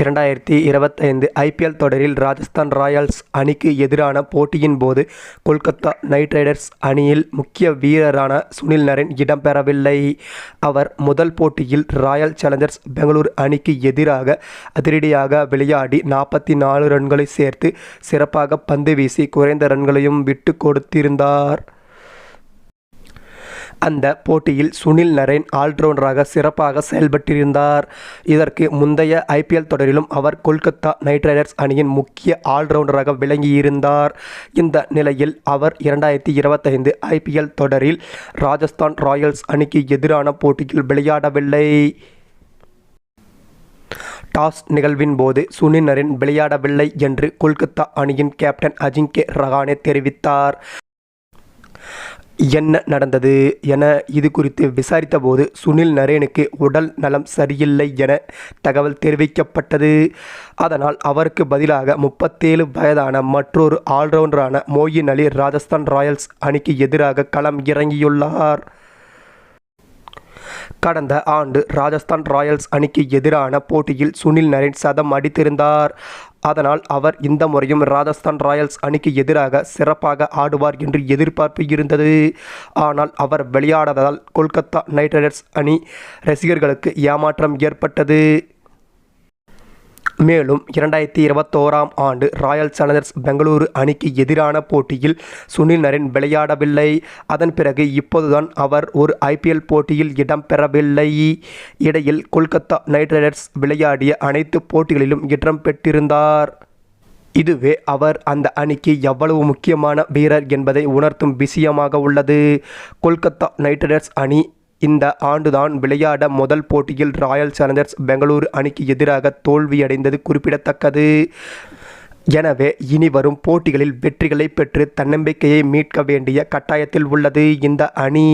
இரண்டாயிரத்தி இருபத்தைந்து ஐபிஎல் தொடரில் ராஜஸ்தான் ராயல்ஸ் அணிக்கு எதிரான போட்டியின் போது கொல்கத்தா நைட் ரைடர்ஸ் அணியில் முக்கிய வீரரான சுனில் நரேன் இடம்பெறவில்லை. அவர் முதல் போட்டியில் ராயல் சேலஞ்சர்ஸ் பெங்களூர் அணிக்கு எதிராக அதிரடியாக விளையாடி நாற்பத்தி நாலு ரன்களை சேர்த்து சிறப்பாக பந்து வீசி குறைந்த ரன்களையும் விட்டு கொடுத்திருந்தார். அந்த போட்டியில் சுனில் நரேன் ஆல்ரவுண்டராக சிறப்பாக செயல்பட்டிருந்தார். இதற்கு முந்தைய ஐபிஎல் தொடரிலும் அவர் கொல்கத்தா நைட் ரைடர்ஸ் அணியின் முக்கிய ஆல்ரவுண்டராக விளங்கியிருந்தார். இந்த நிலையில் அவர் இரண்டாயிரத்தி இருபத்தைந்து ஐபிஎல் தொடரில் ராஜஸ்தான் ராயல்ஸ் அணிக்கு எதிரான போட்டியில் விளையாடவில்லை. டாஸ் நிகழ்வின் போது சுனில் நரேன் விளையாடவில்லை என்று கொல்கத்தா அணியின் கேப்டன் அஜிங்கே ரஹானே தெரிவித்தார். என்ன நடந்தது என இது குறித்து விசாரித்தபோது சுனில் நரேனுக்கு உடல் நலம் சரியில்லை என தகவல் தெரிவிக்கப்பட்டது. அதனால் அவருக்கு பதிலாக முப்பத்தேழு வயதான மற்றொரு ஆல்ரவுண்டரான மோயின் அலி ராஜஸ்தான் ராயல்ஸ் அணிக்கு எதிராக களம் இறங்கியுள்ளார். கடந்த ஆண்டு ராஜஸ்தான் ராயல்ஸ் அணிக்கு எதிரான போட்டியில் சுனில் நரேன் சதம் அடித்திருந்தார். அதனால் அவர் இந்த முறையும் ராஜஸ்தான் ராயல்ஸ் அணிக்கு எதிராக சிறப்பாக ஆடுவார் என்று எதிர்பார்ப்பு இருந்தது. ஆனால் அவர் விளையாடாததால் கொல்கத்தா நைட் ரைடர்ஸ் அணி ரசிகர்களுக்கு ஏமாற்றம் ஏற்பட்டது. மேலும் இரண்டாயிரத்தி இருபத்தோராம் ஆண்டு ராயல் சேலஞ்சர்ஸ் பெங்களூரு அணிக்கு எதிரான போட்டியில் சுனில் நரேன் விளையாடவில்லை. அதன் பிறகு இப்போதுதான் அவர் ஒரு ஐபிஎல் போட்டியில் இடம்பெறவில்லை. இடையில் கொல்கத்தா நைட் ரைடர்ஸ் விளையாடிய அனைத்து போட்டிகளிலும் இடம் பெற்றிருந்தார் இதுவே அவர் அந்த அணிக்கு எவ்வளவு முக்கியமான வீரர் என்பதை உணர்த்தும் விஷயமாக உள்ளது. கொல்கத்தா நைட் ரைடர்ஸ் அணி இந்த ஆண்டுதான் விளையாட முதல் போட்டியில் ராயல் சேலஞ்சர்ஸ் பெங்களூரு அணிக்கு எதிராக தோல்வியடைந்தது குறிப்பிடத்தக்கது. எனவே இனி வரும் போட்டிகளில் வெற்றிகளை பெற்று தன்னம்பிக்கையை மீட்க வேண்டிய கட்டாயத்தில் உள்ளது இந்த அணி.